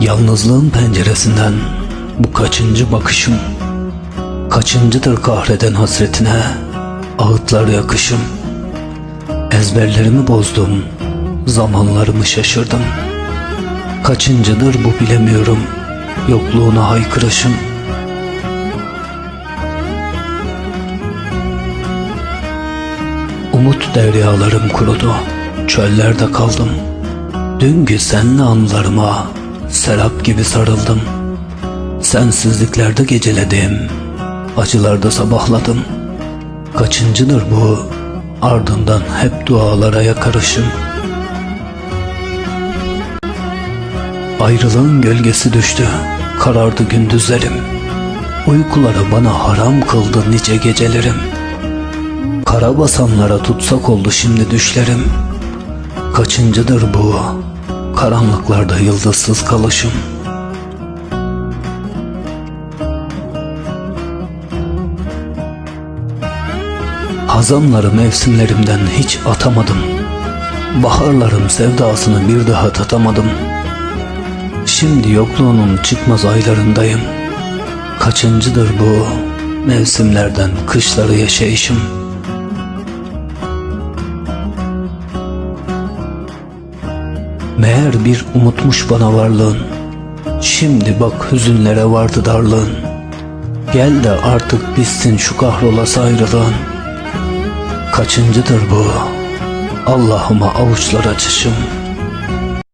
Yalnızlığın penceresinden bu kaçıncı bakışım? Kaçıncıdır kahreden hasretine ağıtlar yakışım? Ezberlerimi bozdum, zamanlarımı şaşırdım. Kaçıncıdır bu bilemiyorum, yokluğuna haykırışım? Umut deryalarım kurudu, çöllerde kaldım. Dünkü senli anılarıma serap gibi sarıldım. Sensizliklerde geceledim, acılarda sabahladım. Kaçıncıdır bu, ardından hep dualara yakarışım. Ayrılığın gölgesi düştü, karardı gündüzlerim. Uykuları bana haram kıldı nice gecelerim. Kara basanlara tutsak oldu şimdi düşlerim. Kaçıncıdır bu, karanlıklarda yıldızsız kalışım. Hazanları mevsimlerimden hiç atamadım. Baharlarım sevdasını bir daha tatamadım. Şimdi yokluğunun çıkmaz aylarındayım. Kaçıncıdır bu mevsimlerden kışları yaşayışım Meğer bir umutmuş bana varlığın. Şimdi bak hüzünlere vardı darlığın. Gel de artık bitsin şu kahrolası ayrılığın Kaçıncıdır bu? Allah'ıma avuçlar açışım